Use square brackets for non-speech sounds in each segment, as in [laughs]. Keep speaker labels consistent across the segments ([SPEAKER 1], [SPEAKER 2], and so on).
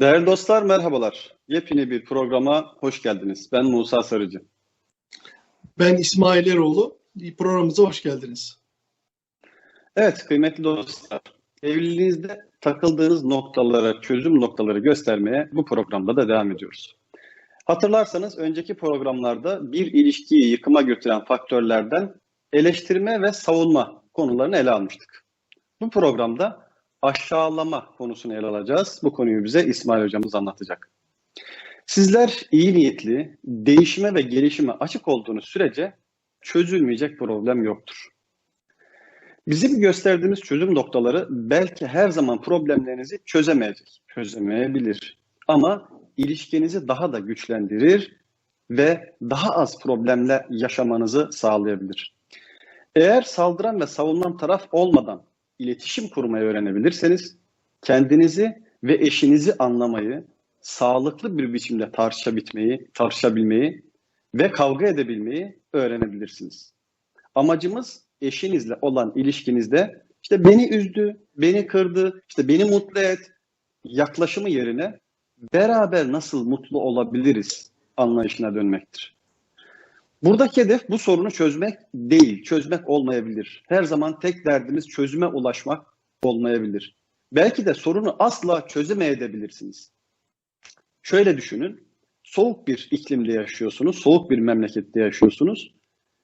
[SPEAKER 1] Değerli dostlar merhabalar. Yepyeni bir programa hoş geldiniz. Ben Musa Sarıcı.
[SPEAKER 2] Ben İsmail Eroğlu. Programımıza hoş geldiniz.
[SPEAKER 1] Evet kıymetli dostlar. Evliliğinizde takıldığınız noktalara, çözüm noktaları göstermeye bu programda da devam ediyoruz. Hatırlarsanız önceki programlarda bir ilişkiyi yıkıma götüren faktörlerden eleştirme ve savunma konularını ele almıştık. Bu programda aşağılama konusunu ele alacağız. Bu konuyu bize İsmail hocamız anlatacak. Sizler iyi niyetli, değişime ve gelişime açık olduğunuz sürece çözülmeyecek problem yoktur. Bizim gösterdiğimiz çözüm noktaları belki her zaman problemlerinizi çözemeyecek, çözemeyebilir. Ama ilişkinizi daha da güçlendirir ve daha az problemle yaşamanızı sağlayabilir. Eğer saldıran ve savunan taraf olmadan iletişim kurmayı öğrenebilirseniz kendinizi ve eşinizi anlamayı, sağlıklı bir biçimde tartışabilmeyi, tartışabilmeyi ve kavga edebilmeyi öğrenebilirsiniz. Amacımız eşinizle olan ilişkinizde işte beni üzdü, beni kırdı, işte beni mutlu et yaklaşımı yerine beraber nasıl mutlu olabiliriz anlayışına dönmektir. Buradaki hedef bu sorunu çözmek değil, çözmek olmayabilir. Her zaman tek derdimiz çözüme ulaşmak olmayabilir. Belki de sorunu asla çözemeyebilirsiniz. Şöyle düşünün, soğuk bir iklimde yaşıyorsunuz, soğuk bir memlekette yaşıyorsunuz.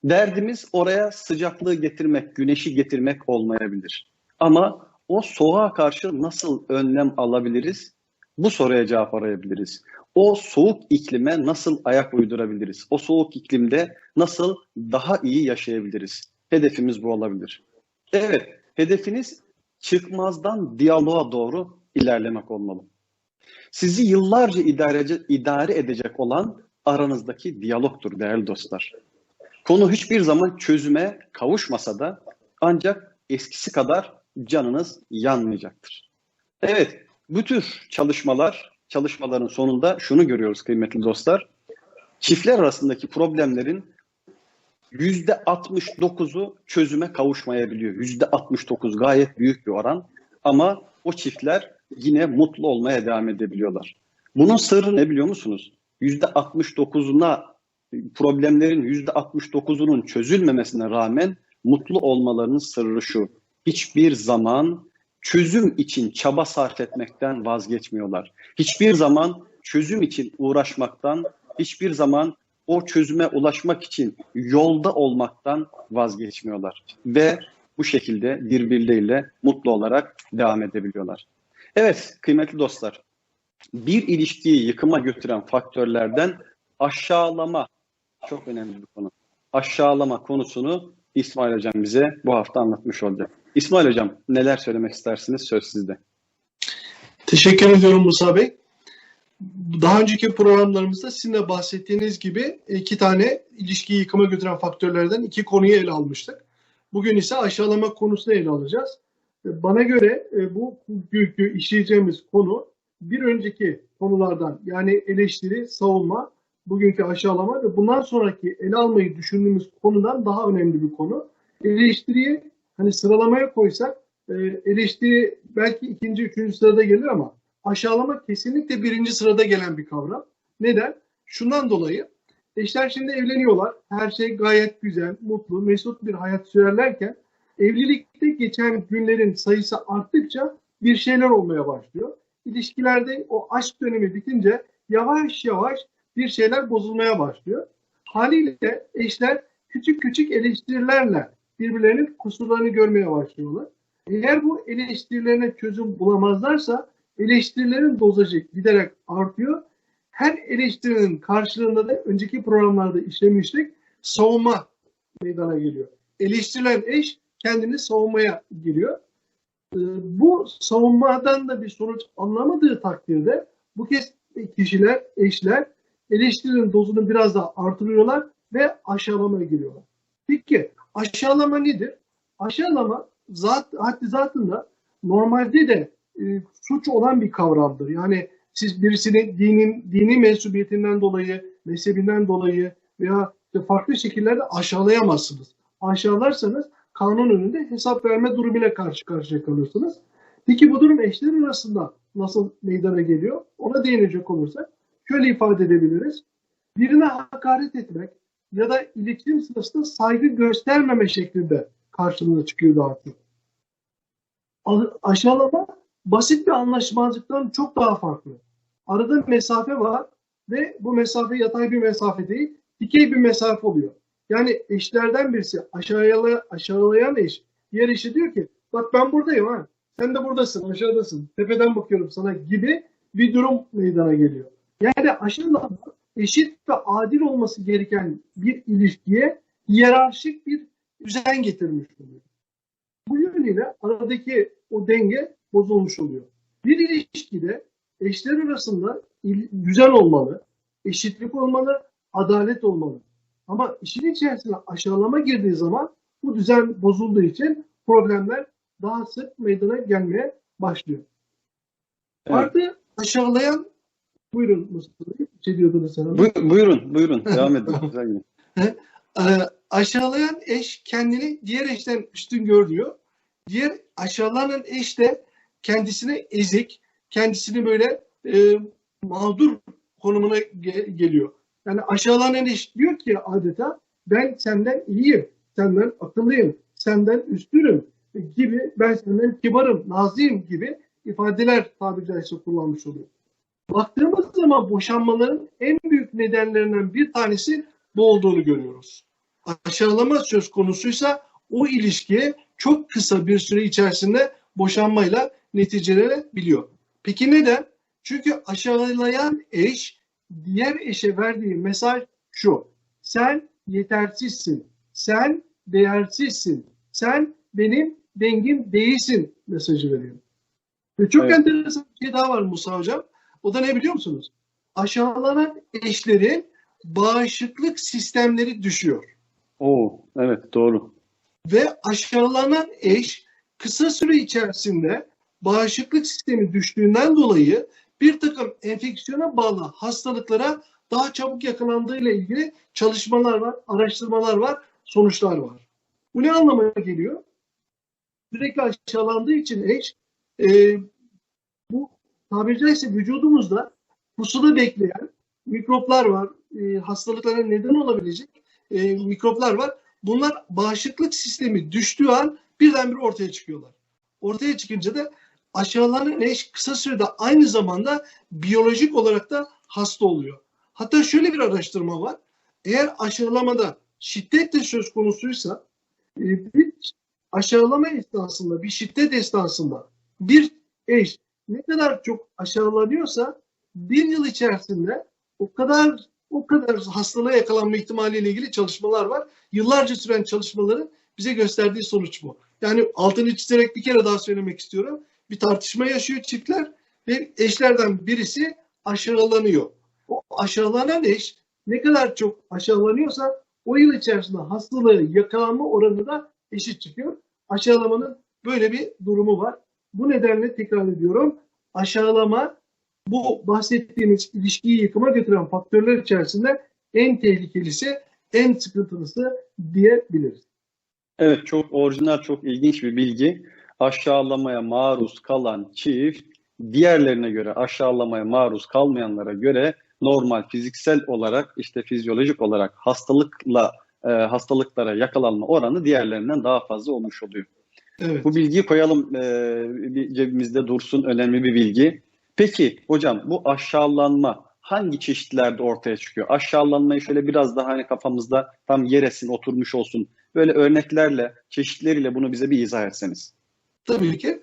[SPEAKER 1] Derdimiz oraya sıcaklığı getirmek, güneşi getirmek olmayabilir. Ama o soğuğa karşı nasıl önlem alabiliriz? Bu soruya cevap arayabiliriz. O soğuk iklime nasıl ayak uydurabiliriz? O soğuk iklimde nasıl daha iyi yaşayabiliriz? Hedefimiz bu olabilir. Evet, hedefiniz çıkmazdan diyaloğa doğru ilerlemek olmalı. Sizi yıllarca idare, idare edecek olan aranızdaki diyalogtur değerli dostlar. Konu hiçbir zaman çözüme kavuşmasa da ancak eskisi kadar canınız yanmayacaktır. Evet, bu tür çalışmalar, çalışmaların sonunda şunu görüyoruz kıymetli dostlar. Çiftler arasındaki problemlerin %69'u çözüme kavuşmayabiliyor. %69 gayet büyük bir oran ama o çiftler yine mutlu olmaya devam edebiliyorlar. Bunun sırrı ne biliyor musunuz? %69'una problemlerin %69'unun çözülmemesine rağmen mutlu olmalarının sırrı şu. Hiçbir zaman çözüm için çaba sarf etmekten vazgeçmiyorlar. Hiçbir zaman çözüm için uğraşmaktan, hiçbir zaman o çözüme ulaşmak için yolda olmaktan vazgeçmiyorlar. Ve bu şekilde birbirleriyle mutlu olarak devam edebiliyorlar. Evet kıymetli dostlar, bir ilişkiyi yıkıma götüren faktörlerden aşağılama çok önemli bir konu. Aşağılama konusunu İsmail Hocam bize bu hafta anlatmış olacak. İsmail Hocam neler söylemek istersiniz? Söz sizde.
[SPEAKER 2] Teşekkür ediyorum Musa Bey. Daha önceki programlarımızda sizin de bahsettiğiniz gibi iki tane ilişkiyi yıkıma götüren faktörlerden iki konuyu ele almıştık. Bugün ise aşağılama konusunu ele alacağız. Bana göre e, bu bugünkü işleyeceğimiz konu bir önceki konulardan yani eleştiri, savunma, bugünkü aşağılama ve bundan sonraki ele almayı düşündüğümüz konudan daha önemli bir konu. Eleştiriyi hani sıralamaya koysak e, eleştiri belki ikinci, üçüncü sırada gelir ama aşağılama kesinlikle birinci sırada gelen bir kavram. Neden? Şundan dolayı eşler şimdi evleniyorlar. Her şey gayet güzel, mutlu, mesut bir hayat sürerlerken evlilikte geçen günlerin sayısı arttıkça bir şeyler olmaya başlıyor. İlişkilerde o aşk dönemi bitince yavaş yavaş bir şeyler bozulmaya başlıyor. Haliyle eşler küçük küçük eleştirilerle birbirlerinin kusurlarını görmeye başlıyorlar. Eğer bu eleştirilerine çözüm bulamazlarsa eleştirilerin dozajı giderek artıyor. Her eleştirinin karşılığında da önceki programlarda işlemiştik savunma meydana geliyor. Eleştirilen eş kendini savunmaya giriyor. Ee, bu savunmadan da bir sonuç anlamadığı takdirde bu kez kişiler, eşler eleştirinin dozunu biraz daha artırıyorlar ve aşağılamaya giriyorlar. Peki aşağılama nedir? Aşağılama zat, haddi zatında normalde de e, suç olan bir kavramdır. Yani siz birisini dinin dini mensubiyetinden dolayı, mezhebinden dolayı veya işte farklı şekillerde aşağılayamazsınız. Aşağılarsanız kanun önünde hesap verme durumuyla karşı karşıya kalırsınız. Peki bu durum eşler arasında nasıl meydana geliyor? Ona değinecek olursak şöyle ifade edebiliriz. Birine hakaret etmek ya da iletişim sırasında saygı göstermeme şeklinde karşımıza çıkıyor daha çok. A- Aşağılama basit bir anlaşmazlıktan çok daha farklı. Arada mesafe var ve bu mesafe yatay bir mesafe değil, dikey bir mesafe oluyor. Yani eşlerden birisi aşağıya, aşağılayan eş diğer eşi diyor ki bak ben buradayım ha sen de buradasın aşağıdasın tepeden bakıyorum sana gibi bir durum meydana geliyor. Yani aşağılama eşit ve adil olması gereken bir ilişkiye hiyerarşik bir düzen getirmiş oluyor. Bu yönüyle aradaki o denge bozulmuş oluyor. Bir ilişkide eşler arasında güzel olmalı, eşitlik olmalı, adalet olmalı. Ama işin içerisine aşağılama girdiği zaman bu düzen bozulduğu için problemler daha sık meydana gelmeye başlıyor.
[SPEAKER 1] Evet.
[SPEAKER 2] Artı aşağılayan buyurun Mustafa Bey, bir şey diyordunuz sen. ama.
[SPEAKER 1] Bu- buyurun, buyurun. Devam edin. [laughs] Güzel yine.
[SPEAKER 2] Ee, aşağılayan eş kendini diğer eşten üstün görüyor. Diğer aşağılanan eş de kendisine ezik, kendisini böyle e, mağdur konumuna ge- geliyor. Yani aşağılanan eş diyor ki adeta ben senden iyiyim, senden akıllıyım, senden üstünüm gibi, ben senden kibarım, naziyim gibi ifadeler tabiri caizse kullanmış oluyor. Baktığımız zaman boşanmaların en büyük nedenlerinden bir tanesi bu olduğunu görüyoruz. Aşağılama söz konusuysa o ilişkiye çok kısa bir süre içerisinde boşanmayla neticelenebiliyor. Peki neden? Çünkü aşağılayan eş diğer eşe verdiği mesaj şu. Sen yetersizsin. Sen değersizsin. Sen benim dengim değilsin mesajı veriyor. Ve çok
[SPEAKER 1] Evet.
[SPEAKER 2] enteresan bir şey daha var Musa Hocam. O da ne biliyor musunuz? Aşağılanan eşlerin bağışıklık sistemleri düşüyor.
[SPEAKER 1] Oo, evet doğru.
[SPEAKER 2] Ve aşağılanan eş kısa süre içerisinde bağışıklık sistemi düştüğünden dolayı bir takım enfeksiyona bağlı hastalıklara daha çabuk yakalandığıyla ilgili çalışmalar var, araştırmalar var, sonuçlar var. Bu ne anlamına geliyor? Sürekli aşağılandığı için eş e, bu tabiri caizse vücudumuzda pusula bekleyen mikroplar var, e, hastalıklara neden olabilecek e, mikroplar var. Bunlar bağışıklık sistemi düştüğü an birdenbire ortaya çıkıyorlar. Ortaya çıkınca da aşağılanan eş kısa sürede aynı zamanda biyolojik olarak da hasta oluyor. Hatta şöyle bir araştırma var. Eğer aşağılamada şiddet de söz konusuysa e, bir aşağılama esnasında, bir şiddet esnasında bir eş ne kadar çok aşağılanıyorsa bir yıl içerisinde o kadar o kadar hastalığa yakalanma ihtimaliyle ilgili çalışmalar var. Yıllarca süren çalışmaların bize gösterdiği sonuç bu. Yani altını çizerek bir kere daha söylemek istiyorum. Bir tartışma yaşıyor çiftler ve eşlerden birisi aşağılanıyor. O aşağılanan eş ne kadar çok aşağılanıyorsa o yıl içerisinde hastalığı yakalanma oranı da eşit çıkıyor. Aşağılamanın böyle bir durumu var. Bu nedenle tekrar ediyorum. Aşağılama bu bahsettiğimiz ilişkiyi yıkıma götüren faktörler içerisinde en tehlikelisi, en sıkıntılısı diyebiliriz.
[SPEAKER 1] Evet çok orijinal, çok ilginç bir bilgi. Aşağılamaya maruz kalan çift diğerlerine göre aşağılamaya maruz kalmayanlara göre normal fiziksel olarak işte fizyolojik olarak hastalıkla e, hastalıklara yakalanma oranı diğerlerinden daha fazla olmuş oluyor.
[SPEAKER 2] Evet.
[SPEAKER 1] Bu bilgiyi koyalım e, cebimizde dursun önemli bir bilgi. Peki hocam bu aşağılanma hangi çeşitlerde ortaya çıkıyor? Aşağılanmayı şöyle biraz daha hani kafamızda tam yer etsin, oturmuş olsun. Böyle örneklerle, çeşitleriyle bunu bize bir izah etseniz.
[SPEAKER 2] Tabii ki.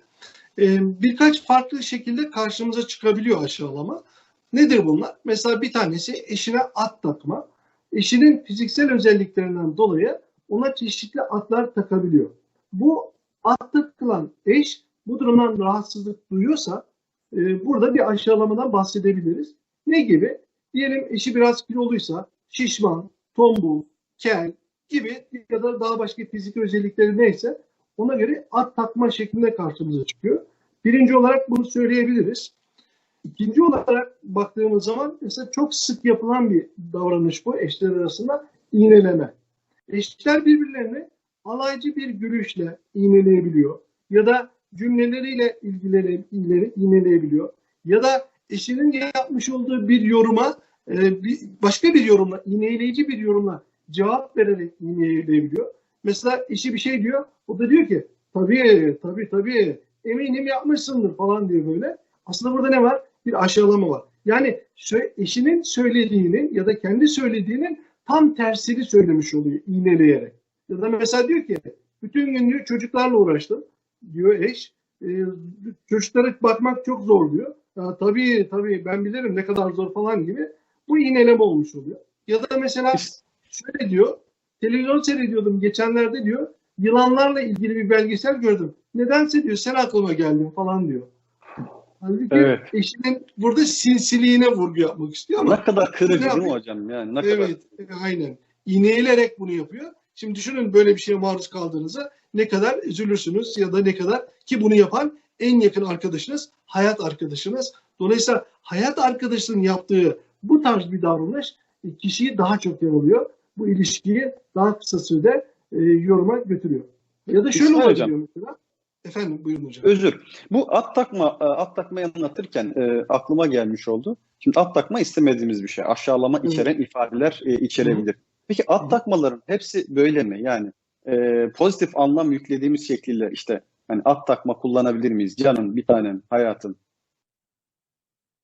[SPEAKER 2] Ee, birkaç farklı şekilde karşımıza çıkabiliyor aşağılama. Nedir bunlar? Mesela bir tanesi eşine at takma. Eşinin fiziksel özelliklerinden dolayı ona çeşitli atlar takabiliyor. Bu takılan eş bu durumdan rahatsızlık duyuyorsa e, burada bir aşağılamadan bahsedebiliriz. Ne gibi? Diyelim eşi biraz kiloluysa şişman, tombul, kel gibi ya da daha başka fizik özellikleri neyse ona göre at takma şeklinde karşımıza çıkıyor. Birinci olarak bunu söyleyebiliriz. İkinci olarak baktığımız zaman mesela çok sık yapılan bir davranış bu eşler arasında iğneleme. Eşler birbirlerini alaycı bir gülüşle iğneleyebiliyor ya da cümleleriyle ilgileri, ilgileri iğneleyebiliyor. Ya da eşinin yapmış olduğu bir yoruma e, bir, başka bir yorumla, iğneleyici bir yorumla cevap vererek iğneleyebiliyor. Mesela eşi bir şey diyor, o da diyor ki tabii tabii tabii eminim yapmışsındır falan diyor böyle. Aslında burada ne var? Bir aşağılama var. Yani eşinin söylediğinin ya da kendi söylediğinin tam tersini söylemiş oluyor iğneleyerek. Ya da mesela diyor ki bütün gün diyor çocuklarla uğraştım diyor eş. E, çocuklara bakmak çok zor diyor. Ya, tabii tabii ben bilirim ne kadar zor falan gibi. Bu iğneleme olmuş oluyor. Ya da mesela şöyle diyor. Televizyon seyrediyordum geçenlerde diyor. Yılanlarla ilgili bir belgesel gördüm. Nedense diyor sen aklıma geldin falan diyor. Halbuki evet. eşinin burada sinsiliğine vurgu yapmak istiyor ama.
[SPEAKER 1] Ne kadar kırıcı değil mi hocam? Yani ne
[SPEAKER 2] evet, kadar... aynen. İğneleyerek bunu yapıyor. Şimdi düşünün böyle bir şeye maruz kaldığınızda ne kadar üzülürsünüz ya da ne kadar ki bunu yapan en yakın arkadaşınız, hayat arkadaşınız. Dolayısıyla hayat arkadaşının yaptığı bu tarz bir davranış kişiyi daha çok yaralıyor. Bu ilişkiyi daha kısa sürede e, yoruma götürüyor. Ya da şöyle
[SPEAKER 1] İsmail
[SPEAKER 2] olabiliyor hocam. mesela. Efendim buyurun hocam.
[SPEAKER 1] Özür. Bu at takma e, at takmayı anlatırken e, aklıma gelmiş oldu. Şimdi at takma istemediğimiz bir şey. Aşağılama Hı. içeren ifadeler e, içerebilir. Hı. Peki at Hı. takmaların hepsi böyle mi? Yani e, pozitif anlam yüklediğimiz şekliyle işte hani at takma kullanabilir miyiz? Canım, bir tanem, hayatım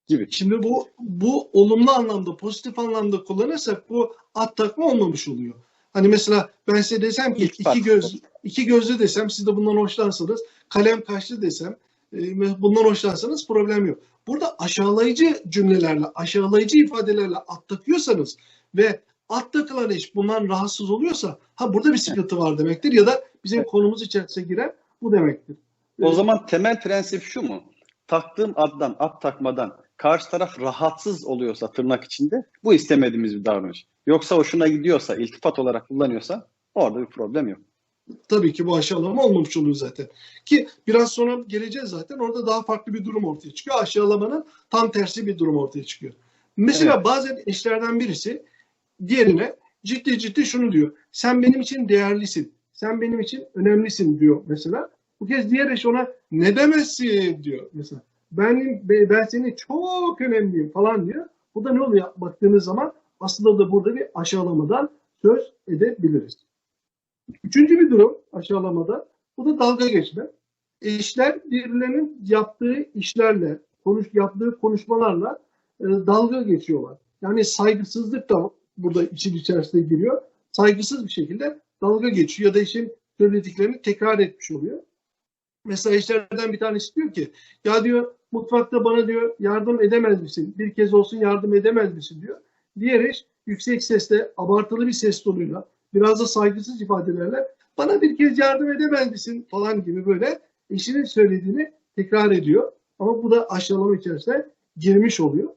[SPEAKER 1] gibi.
[SPEAKER 2] Şimdi bu bu olumlu anlamda, pozitif anlamda kullanırsak bu at takma olmamış oluyor. Hani mesela ben size desem ki iki göz iki gözlü desem siz de bundan hoşlansanız, kalem kaşlı desem e, bundan hoşlansanız problem yok. Burada aşağılayıcı cümlelerle, aşağılayıcı ifadelerle at takıyorsanız ve at takılan eş bundan rahatsız oluyorsa ha burada bir sıkıntı var demektir ya da bizim konumuz içerisine giren bu demektir.
[SPEAKER 1] O zaman temel prensip şu mu? Taktığım addan, at takmadan karşı taraf rahatsız oluyorsa tırnak içinde bu istemediğimiz bir davranış. Yoksa hoşuna gidiyorsa, iltifat olarak kullanıyorsa orada bir problem yok.
[SPEAKER 2] Tabii ki bu aşağılama olmamış oluyor zaten. Ki biraz sonra geleceğiz zaten orada daha farklı bir durum ortaya çıkıyor. Aşağılamanın tam tersi bir durum ortaya çıkıyor. Mesela evet. bazen eşlerden birisi diğerine ciddi ciddi şunu diyor. Sen benim için değerlisin. Sen benim için önemlisin diyor mesela. Bu kez diğer eş ona ne demezsin diyor mesela. Ben, ben seni çok önemliyim falan diyor. Bu da ne oluyor baktığınız zaman aslında da burada bir aşağılamadan söz edebiliriz. Üçüncü bir durum aşağılamada bu da dalga geçme. Eşler birbirlerinin yaptığı işlerle, konuş, yaptığı konuşmalarla e, dalga geçiyorlar. Yani saygısızlık da burada için içerisine giriyor. Saygısız bir şekilde dalga geçiyor ya da işin söylediklerini tekrar etmiş oluyor. Mesela eşlerden bir tanesi diyor ki ya diyor mutfakta bana diyor yardım edemez misin? Bir kez olsun yardım edemez misin diyor. Diğer eş yüksek sesle abartılı bir ses tonuyla biraz da saygısız ifadelerle bana bir kez yardım edemez misin falan gibi böyle eşinin söylediğini tekrar ediyor. Ama bu da aşağılama içerisine girmiş oluyor.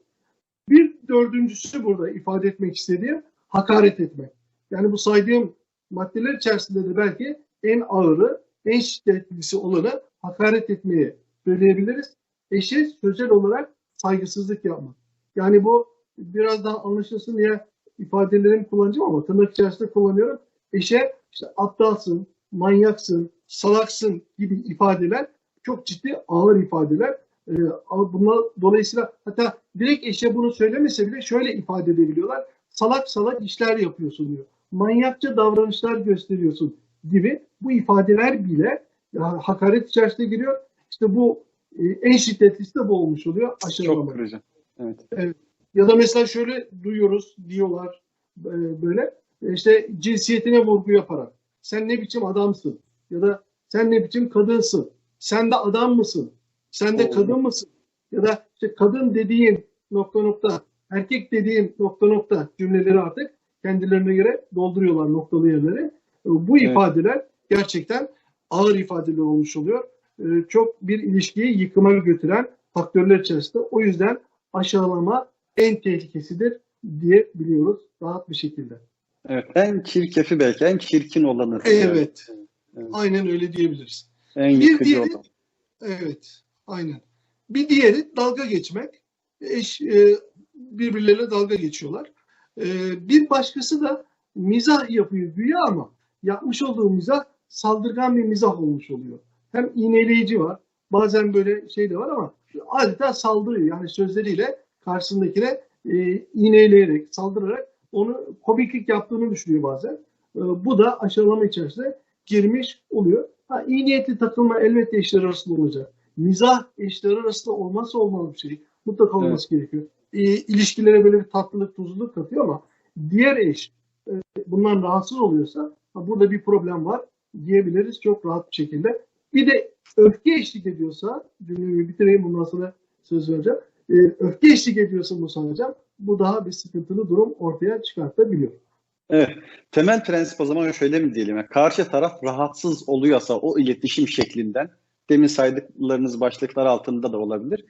[SPEAKER 2] Bir dördüncüsü burada ifade etmek istediğim hakaret etmek. Yani bu saydığım maddeler içerisinde de belki en ağırı, en şiddetlisi olanı hakaret etmeyi söyleyebiliriz. Eşe sözel olarak saygısızlık yapmak. Yani bu biraz daha anlaşılsın diye ifadelerimi kullanacağım ama tırnak içerisinde kullanıyorum. Eşe işte aptalsın, manyaksın, salaksın gibi ifadeler çok ciddi ağır ifadeler. Ee, bunlar dolayısıyla hatta direkt eşe bunu söylemese bile şöyle ifade edebiliyorlar. Salak salak işler yapıyorsun diyor. Manyakça davranışlar gösteriyorsun gibi bu ifadeler bile ya, hakaret içerisine giriyor. İşte bu e, en şiddetlisi de bu olmuş oluyor.
[SPEAKER 1] Aşırılama. Çok kırıcı. Evet.
[SPEAKER 2] evet. Ya da mesela şöyle duyuyoruz diyorlar e, böyle işte cinsiyetine vurgu yaparak sen ne biçim adamsın ya da sen ne biçim kadınsın sen de adam mısın sen de kadın mısın ya da işte kadın dediğin nokta nokta erkek dediğin nokta nokta cümleleri artık kendilerine göre dolduruyorlar noktalı yerleri. Bu evet. ifadeler gerçekten ağır ifadeler olmuş oluyor. E, çok bir ilişkiyi yıkıma götüren faktörler içerisinde. O yüzden aşağılama en tehlikesidir diyebiliyoruz rahat bir şekilde.
[SPEAKER 1] Evet, en çirkefi belki, en çirkin olanı.
[SPEAKER 2] Evet, evet. aynen öyle diyebiliriz.
[SPEAKER 1] En bir diğeri, olan.
[SPEAKER 2] Evet, aynen. Bir diğeri dalga geçmek. Eş, e, birbirleriyle dalga geçiyorlar. E, bir başkası da mizah yapıyor güya ama yapmış olduğu mizah saldırgan bir mizah olmuş oluyor. hem iğneleyici var. Bazen böyle şey de var ama adeta saldırıyor. Yani sözleriyle karşısındakine e, iğneleyerek, saldırarak onu komiklik yaptığını düşünüyor bazen. E, bu da aşağılama içerisinde girmiş oluyor. Ha, iyi niyetli takılma elbette eşler arasında olacak. Mizah eşler arasında olmazsa olmaz bir şey. Mutlaka olması gerekiyor. E, ilişkilere böyle bir tatlılık, tuzluluk katıyor ama diğer eş e, bundan rahatsız oluyorsa ha, burada bir problem var diyebiliriz çok rahat bir şekilde. Bir de öfke eşlik ediyorsa, cümleyi bitireyim bundan sonra söz vereceğim. E, öfke eşlik ediyorsa Musa Hocam bu daha bir sıkıntılı durum ortaya çıkartabiliyor.
[SPEAKER 1] Evet. Temel prensip o zaman şöyle mi diyelim? Yani karşı taraf rahatsız oluyorsa o iletişim şeklinden demin saydıklarınız başlıklar altında da olabilir.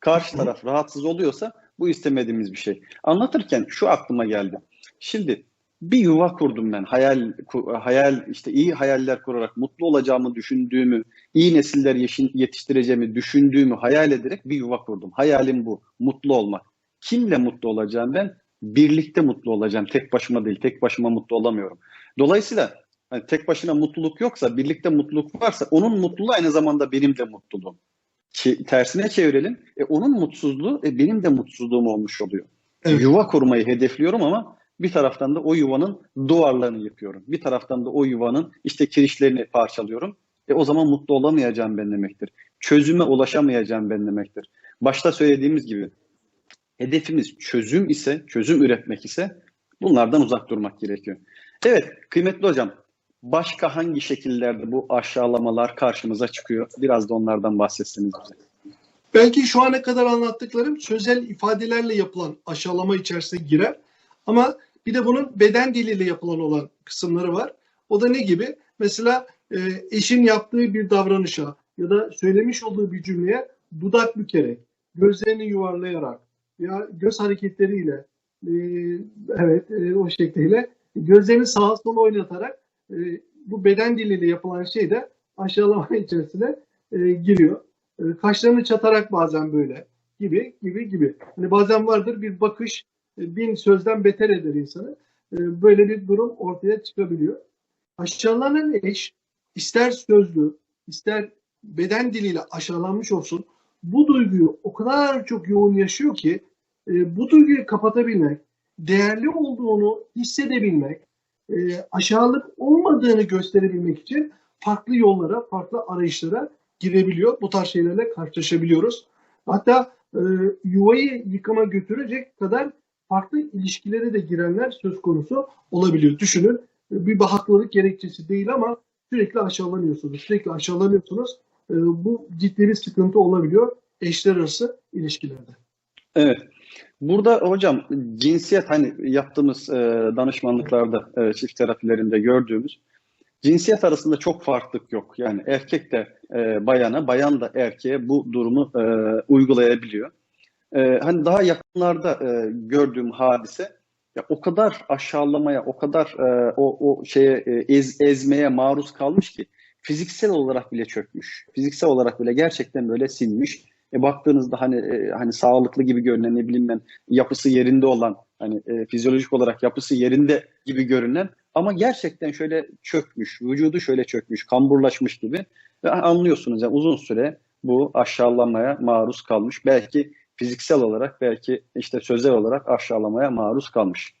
[SPEAKER 1] Karşı taraf rahatsız oluyorsa bu istemediğimiz bir şey. Anlatırken şu aklıma geldi. Şimdi bir yuva kurdum ben. Hayal hayal işte iyi hayaller kurarak mutlu olacağımı düşündüğümü, iyi nesiller yetiştireceğimi düşündüğümü hayal ederek bir yuva kurdum. Hayalim bu. Mutlu olmak. Kimle mutlu olacağım ben? Birlikte mutlu olacağım. Tek başıma değil. Tek başıma mutlu olamıyorum. Dolayısıyla hani tek başına mutluluk yoksa, birlikte mutluluk varsa onun mutluluğu aynı zamanda benim de mutluluğum. Ki, tersine çevirelim. E, onun mutsuzluğu e, benim de mutsuzluğum olmuş oluyor.
[SPEAKER 2] Evet.
[SPEAKER 1] Yuva kurmayı hedefliyorum ama bir taraftan da o yuvanın duvarlarını yıkıyorum. Bir taraftan da o yuvanın işte kirişlerini parçalıyorum. E o zaman mutlu olamayacağım ben demektir. Çözüme ulaşamayacağım ben demektir. Başta söylediğimiz gibi hedefimiz çözüm ise, çözüm üretmek ise bunlardan uzak durmak gerekiyor. Evet kıymetli hocam başka hangi şekillerde bu aşağılamalar karşımıza çıkıyor? Biraz da onlardan bahsetseniz bize.
[SPEAKER 2] Belki şu ana kadar anlattıklarım sözel ifadelerle yapılan aşağılama içerisine girer. Ama bir de bunun beden diliyle yapılan olan kısımları var. O da ne gibi? Mesela e, eşin yaptığı bir davranışa ya da söylemiş olduğu bir cümleye dudak bükerek, gözlerini yuvarlayarak ya göz hareketleriyle e, evet e, o şekliyle gözlerini sağa sola oynatarak e, bu beden diliyle yapılan şey de aşağılama [laughs] içerisine e, giriyor. E, kaşlarını çatarak bazen böyle gibi gibi gibi. Hani bazen vardır bir bakış e, bin sözden beter eder insanı. E, böyle bir durum ortaya çıkabiliyor. Aşağılanan eş ister sözlü, ister beden diliyle aşağılanmış olsun bu duyguyu o kadar çok yoğun yaşıyor ki e, bu duyguyu kapatabilmek, değerli olduğunu hissedebilmek, aşağılık olmadığını gösterebilmek için farklı yollara, farklı arayışlara girebiliyor. Bu tarz şeylerle karşılaşabiliyoruz. Hatta yuvayı yıkama götürecek kadar farklı ilişkilere de girenler söz konusu olabiliyor. Düşünün bir haklılık gerekçesi değil ama sürekli aşağılanıyorsunuz. Sürekli aşağılanıyorsunuz. E, bu ciddi bir sıkıntı olabiliyor eşler arası ilişkilerde.
[SPEAKER 1] Evet. Burada hocam cinsiyet hani yaptığımız e, danışmanlıklarda e, çift terapilerinde gördüğümüz cinsiyet arasında çok farklılık yok. Yani erkek de e, bayana, bayan da erkeğe bu durumu e, uygulayabiliyor. Ee, hani daha yakınlarda e, gördüğüm hadise ya o kadar aşağılamaya, o kadar e, o o şeye e, ez, ezmeye maruz kalmış ki fiziksel olarak bile çökmüş. Fiziksel olarak bile gerçekten böyle sinmiş. E, baktığınızda hani e, hani sağlıklı gibi görünen ne bileyim ben yapısı yerinde olan hani e, fizyolojik olarak yapısı yerinde gibi görünen ama gerçekten şöyle çökmüş, vücudu şöyle çökmüş, kamburlaşmış gibi ve anlıyorsunuz yani uzun süre bu aşağılamaya maruz kalmış. Belki fiziksel olarak belki işte sözel olarak aşağılamaya maruz kalmış.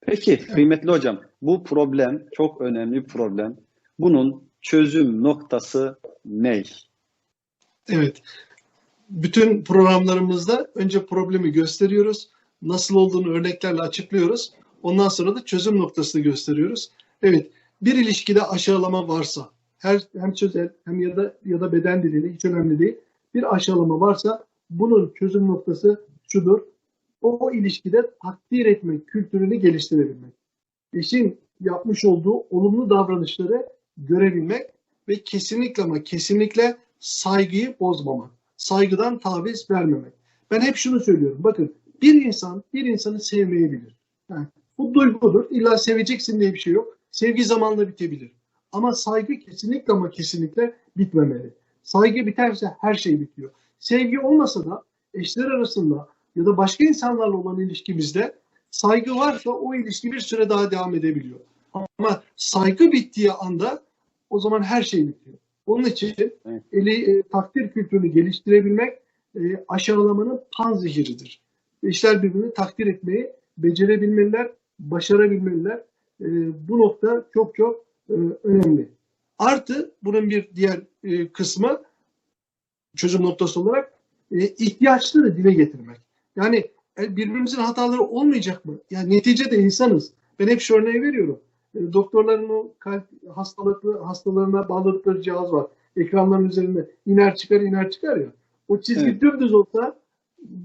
[SPEAKER 1] Peki kıymetli hocam bu problem çok önemli bir problem. Bunun çözüm noktası ne?
[SPEAKER 2] Evet. Bütün programlarımızda önce problemi gösteriyoruz. Nasıl olduğunu örneklerle açıklıyoruz. Ondan sonra da çözüm noktasını gösteriyoruz. Evet, bir ilişkide aşağılama varsa, her hem sözel hem ya da ya da beden diliyle hiç önemli değil. Bir aşağılama varsa bunun çözüm noktası şudur. O ilişkide takdir etmek kültürünü geliştirebilmek. Eşin yapmış olduğu olumlu davranışları görebilmek ve kesinlikle ama kesinlikle saygıyı bozmamak. Saygıdan taviz vermemek. Ben hep şunu söylüyorum. Bakın bir insan bir insanı sevmeyebilir. Yani bu duygudur. İlla seveceksin diye bir şey yok. Sevgi zamanla bitebilir. Ama saygı kesinlikle ama kesinlikle bitmemeli. Saygı biterse her şey bitiyor. Sevgi olmasa da eşler arasında ya da başka insanlarla olan ilişkimizde saygı varsa o ilişki bir süre daha devam edebiliyor. Ama saygı bittiği anda o zaman her şey bitiyor. Onun için
[SPEAKER 1] Evet.
[SPEAKER 2] eli, e, takdir kültürünü geliştirebilmek e, aşağılamanın panzehiridir. İşler birbirini takdir etmeyi becerebilmeliler, başarabilmeliler. E, bu nokta çok çok e, önemli. Artı bunun bir diğer e, kısmı çözüm noktası olarak e, ihtiyaçları dile getirmek. Yani e, birbirimizin hataları olmayacak mı? Yani neticede insanız. Ben hep şu örneği veriyorum. E, doktorların o kalp hastalıklı hastalarına bağladıkları cihaz var. Ekranların üzerinde iner çıkar iner çıkar ya. O çizgi
[SPEAKER 1] Evet.
[SPEAKER 2] dümdüz olsa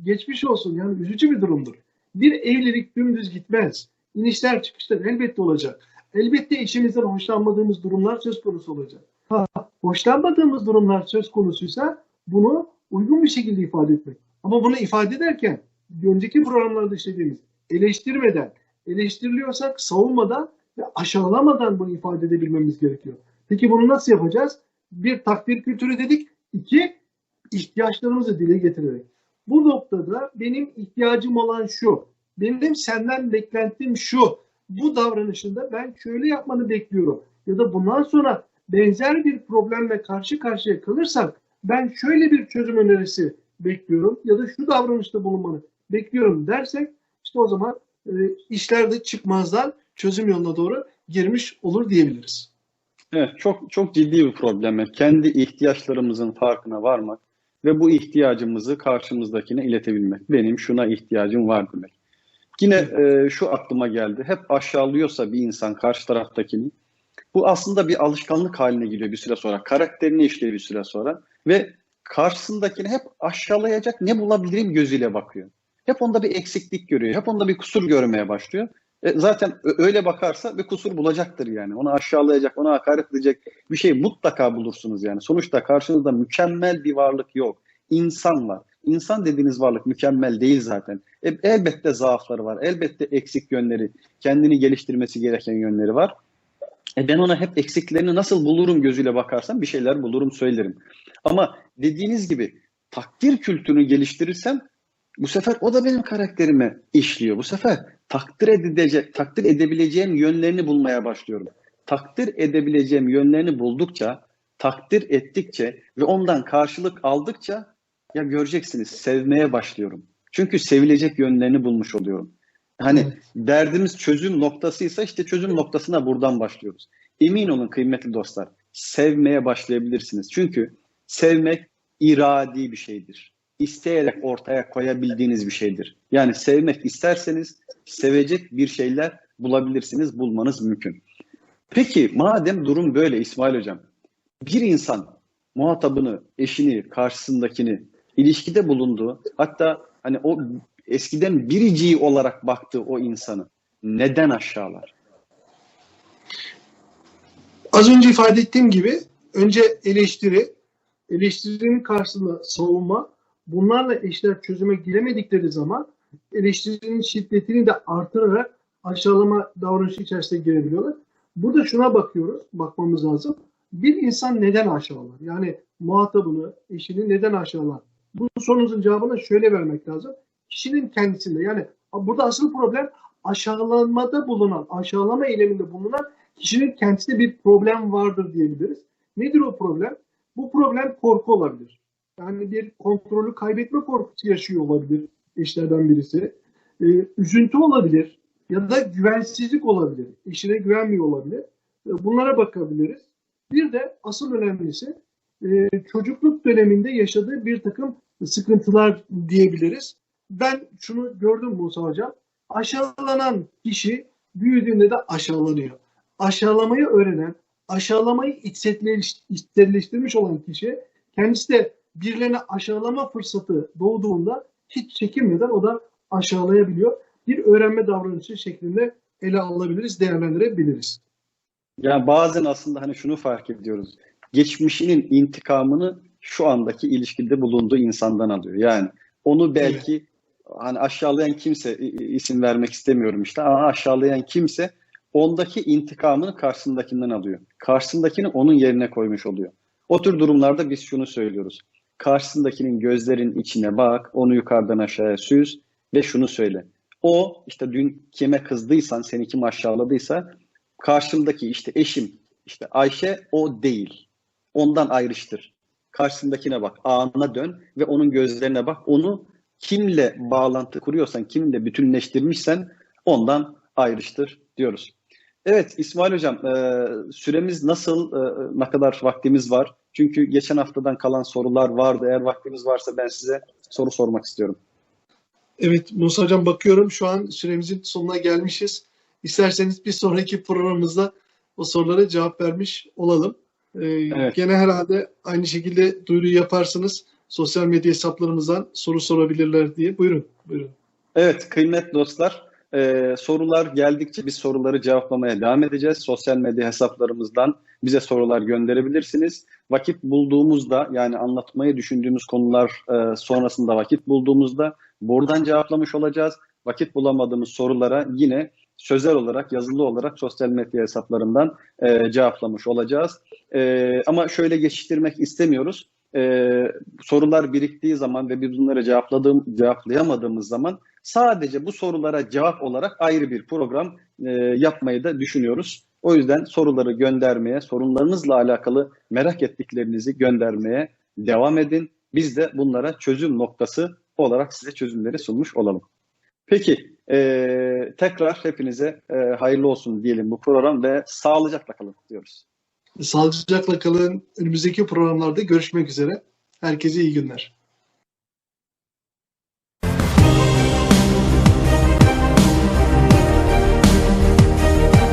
[SPEAKER 2] geçmiş olsun. Yani üzücü bir durumdur. Bir evlilik dümdüz gitmez. İnişler çıkışlar elbette olacak. Elbette eşimizden hoşlanmadığımız durumlar söz konusu olacak. Ha, hoşlanmadığımız durumlar söz konusuysa bunu uygun bir şekilde ifade etmek. Ama bunu ifade ederken önceki programlarda işlediğimiz eleştirmeden, eleştiriliyorsak savunmadan aşağılamadan bunu ifade edebilmemiz gerekiyor. Peki bunu nasıl yapacağız? Bir takdir kültürü dedik. İki, ihtiyaçlarımızı dile getirerek. Bu noktada benim ihtiyacım olan şu. Benim senden beklentim şu. Bu davranışında ben şöyle yapmanı bekliyorum. Ya da bundan sonra benzer bir problemle karşı karşıya kalırsak ben şöyle bir çözüm önerisi bekliyorum ya da şu davranışta bulunmanı bekliyorum dersek işte o zaman e, işler de çıkmazdan çözüm yoluna doğru girmiş olur diyebiliriz.
[SPEAKER 1] Evet, çok çok ciddi bir problem. Kendi ihtiyaçlarımızın farkına varmak ve bu ihtiyacımızı karşımızdakine iletebilmek. Benim şuna ihtiyacım var demek. Yine e, şu aklıma geldi. Hep aşağılıyorsa bir insan karşı taraftakini, bu aslında bir alışkanlık haline geliyor bir süre sonra. Karakterini işliyor bir süre sonra ve karşısındakini hep aşağılayacak ne bulabilirim gözüyle bakıyor. Hep onda bir eksiklik görüyor. Hep onda bir kusur görmeye başlıyor. E, zaten öyle bakarsa bir kusur bulacaktır yani. Onu aşağılayacak, ona hakaret edecek bir şey mutlaka bulursunuz yani. Sonuçta karşınızda mükemmel bir varlık yok. İnsan var. İnsan dediğiniz varlık mükemmel değil zaten. E, elbette zaafları var. Elbette eksik yönleri, kendini geliştirmesi gereken yönleri var. E ben ona hep eksiklerini nasıl bulurum gözüyle bakarsam bir şeyler bulurum söylerim. Ama dediğiniz gibi takdir kültürünü geliştirirsem bu sefer o da benim karakterime işliyor. Bu sefer takdir edilecek, takdir edebileceğim yönlerini bulmaya başlıyorum. Takdir edebileceğim yönlerini buldukça, takdir ettikçe ve ondan karşılık aldıkça ya göreceksiniz sevmeye başlıyorum. Çünkü sevilecek yönlerini bulmuş oluyorum. Hani
[SPEAKER 2] Evet.
[SPEAKER 1] derdimiz çözüm noktasıysa işte çözüm noktasına buradan başlıyoruz. Emin olun kıymetli dostlar, sevmeye başlayabilirsiniz. Çünkü sevmek iradi bir şeydir. İsteyerek ortaya koyabildiğiniz bir şeydir. Yani sevmek isterseniz sevecek bir şeyler bulabilirsiniz, bulmanız mümkün. Peki madem durum böyle İsmail Hocam, bir insan muhatabını, eşini, karşısındakini ilişkide bulunduğu, hatta hani o eskiden biriciği olarak baktığı o insanı neden aşağılar?
[SPEAKER 2] Az önce ifade ettiğim gibi önce eleştiri, eleştirinin karşısında savunma, bunlarla eşler çözüme giremedikleri zaman eleştirinin şiddetini de artırarak aşağılama davranışı içerisine girebiliyorlar. Burada şuna bakıyoruz, bakmamız lazım. Bir insan neden aşağılar? Yani muhatabını, eşini neden aşağılar? Bu sorunuzun cevabını şöyle vermek lazım. Kişinin kendisinde yani burada asıl problem aşağılanmada bulunan, aşağılama eyleminde bulunan kişinin kendisinde bir problem vardır diyebiliriz. Nedir o problem? Bu problem korku olabilir. Yani bir kontrolü kaybetme korkusu yaşıyor olabilir eşlerden birisi. Ee, üzüntü olabilir ya da güvensizlik olabilir. Eşine güvenmiyor olabilir. Ee, bunlara bakabiliriz. Bir de asıl önemlisi e, çocukluk döneminde yaşadığı bir takım sıkıntılar diyebiliriz. Ben şunu gördüm Musa Hocam. Aşağılanan kişi büyüdüğünde de aşağılanıyor. Aşağılamayı öğrenen, aşağılamayı içselleş- içselleştirmiş olan kişi kendisi de birilerine aşağılama fırsatı doğduğunda hiç çekinmeden o da aşağılayabiliyor. Bir öğrenme davranışı şeklinde ele alabiliriz, değerlendirebiliriz.
[SPEAKER 1] Yani bazen aslında hani şunu fark ediyoruz. Geçmişinin intikamını şu andaki ilişkide bulunduğu insandan alıyor. Yani onu belki hani aşağılayan kimse isim vermek istemiyorum işte ama aşağılayan kimse ondaki intikamını karşısındakinden alıyor. Karşısındakini onun yerine koymuş oluyor. O tür durumlarda biz şunu söylüyoruz. Karşısındakinin gözlerin içine bak, onu yukarıdan aşağıya süz ve şunu söyle. O işte dün kime kızdıysan, seni kim aşağıladıysa karşımdaki işte eşim, işte Ayşe o değil. ondan ayrıştır. Karşısındakine bak, anına dön ve onun gözlerine bak. Onu kimle bağlantı kuruyorsan, kimle bütünleştirmişsen ondan ayrıştır diyoruz. Evet İsmail Hocam, süremiz nasıl, ne kadar vaktimiz var? Çünkü geçen haftadan kalan sorular vardı. Eğer vaktimiz varsa ben size soru sormak istiyorum.
[SPEAKER 2] Evet Musa Hocam bakıyorum şu an süremizin sonuna gelmişiz. İsterseniz bir sonraki programımızda o sorulara cevap vermiş olalım. Ee,
[SPEAKER 1] Evet.
[SPEAKER 2] Gene herhalde aynı şekilde duyuru yaparsınız. Sosyal medya hesaplarımızdan soru sorabilirler diye. Buyurun. buyurun.
[SPEAKER 1] Evet kıymetli dostlar, e, sorular geldikçe biz soruları cevaplamaya devam edeceğiz. Sosyal medya hesaplarımızdan bize sorular gönderebilirsiniz. Vakit bulduğumuzda yani anlatmayı düşündüğümüz konular e, sonrasında vakit bulduğumuzda buradan cevaplamış olacağız. Vakit bulamadığımız sorulara yine sözel olarak, yazılı olarak sosyal medya hesaplarından e, cevaplamış olacağız. E, ama şöyle geçiştirmek istemiyoruz. E, sorular biriktiği zaman ve biz bunları cevapladığım, cevaplayamadığımız zaman sadece bu sorulara cevap olarak ayrı bir program e, yapmayı da düşünüyoruz. O yüzden soruları göndermeye, sorunlarınızla alakalı merak ettiklerinizi göndermeye devam edin. Biz de bunlara çözüm noktası olarak size çözümleri sunmuş olalım. Peki, e, tekrar hepinize e, hayırlı olsun diyelim bu program ve sağlıcakla kalın diyoruz.
[SPEAKER 2] Sağlıcakla kalın. Önümüzdeki programlarda görüşmek üzere. Herkese iyi günler.